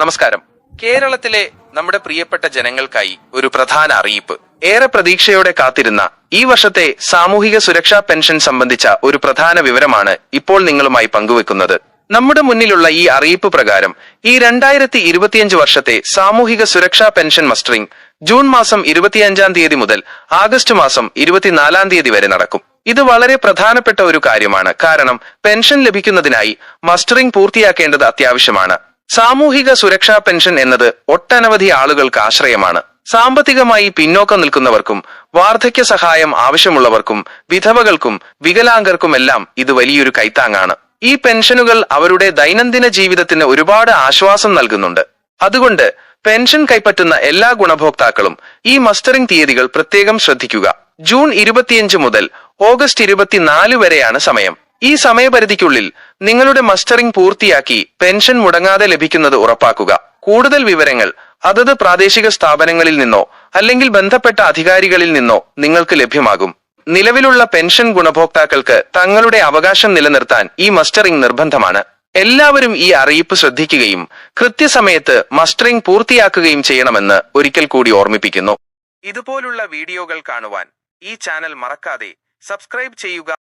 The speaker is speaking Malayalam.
നമസ്കാരം. കേരളത്തിലെ നമ്മുടെ പ്രിയപ്പെട്ട ജനങ്ങൾക്കായി ഒരു പ്രധാന അറിയിപ്പ്. ഏറെ പ്രതീക്ഷയോടെ കാത്തിരുന്ന ഈ വർഷത്തെ സാമൂഹിക സുരക്ഷാ പെൻഷൻ സംബന്ധിച്ച ഒരു പ്രധാന വിവരമാണ് ഇപ്പോൾ നിങ്ങളുമായി പങ്കുവെക്കുന്നത്. നമ്മുടെ മുന്നിലുള്ള ഈ അറിയിപ്പ് പ്രകാരം ഈ രണ്ടായിരത്തി ഇരുപത്തിയഞ്ച് വർഷത്തെ സാമൂഹിക സുരക്ഷാ പെൻഷൻ മസ്റ്ററിംഗ് ജൂൺ മാസം ഇരുപത്തിയഞ്ചാം തീയതി മുതൽ ആഗസ്റ്റ് മാസം ഇരുപത്തിനാലാം തീയതി വരെ നടക്കും. ഇത് വളരെ പ്രധാനപ്പെട്ട ഒരു കാര്യമാണ്. കാരണം പെൻഷൻ ലഭിക്കുന്നതിനായി മസ്റ്ററിംഗ് പൂർത്തിയാക്കേണ്ടത് അത്യാവശ്യമാണ്. സാമൂഹിക സുരക്ഷാ പെൻഷൻ എന്നത് ഒട്ടനവധി ആളുകൾക്ക് ആശ്രയമാണ്. സാമ്പത്തികമായി പിന്നോക്കം നിൽക്കുന്നവർക്കും വാർദ്ധക്യ സഹായം ആവശ്യമുള്ളവർക്കും വിധവകൾക്കും വികലാംഗർക്കുമെല്ലാം ഇത് വലിയൊരു കൈത്താങ്ങാണ്. ഈ പെൻഷനുകൾ അവരുടെ ദൈനംദിന ജീവിതത്തിന് ഒരുപാട് ആശ്വാസം നൽകുന്നുണ്ട്. അതുകൊണ്ട് പെൻഷൻ കൈപ്പറ്റുന്ന എല്ലാ ഗുണഭോക്താക്കളും ഈ മസ്റ്ററിംഗ് തീയതികൾ പ്രത്യേകം ശ്രദ്ധിക്കുക. ജൂൺ ഇരുപത്തിയഞ്ച് മുതൽ ഓഗസ്റ്റ് ഇരുപത്തിനാല് വരെയാണ് സമയം. ഈ സമയപരിധിക്കുള്ളിൽ നിങ്ങളുടെ മസ്റ്ററിംഗ് പൂർത്തിയാക്കി പെൻഷൻ മുടങ്ങാതെ ലഭിക്കുന്നത് ഉറപ്പാക്കുക. കൂടുതൽ വിവരങ്ങൾ അതത് പ്രാദേശിക സ്ഥാപനങ്ങളിൽ നിന്നോ അല്ലെങ്കിൽ ബന്ധപ്പെട്ട അധികാരികളിൽ നിന്നോ നിങ്ങൾക്ക് ലഭ്യമാകും. നിലവിലുള്ള പെൻഷൻ ഗുണഭോക്താക്കൾക്ക് തങ്ങളുടെ അവകാശം നിലനിർത്താൻ ഈ മസ്റ്ററിംഗ് നിർബന്ധമാണ്. എല്ലാവരും ഈ അറിയിപ്പ് ശ്രദ്ധിക്കുകയും കൃത്യസമയത്ത് മസ്റ്ററിംഗ് പൂർത്തിയാക്കുകയും ചെയ്യണമെന്ന് ഒരിക്കൽ കൂടി ഓർമ്മിപ്പിക്കുന്നു. ഇതുപോലുള്ള വീഡിയോകൾ കാണുവാൻ ഈ ചാനൽ മറക്കാതെ സബ്സ്ക്രൈബ് ചെയ്യുക.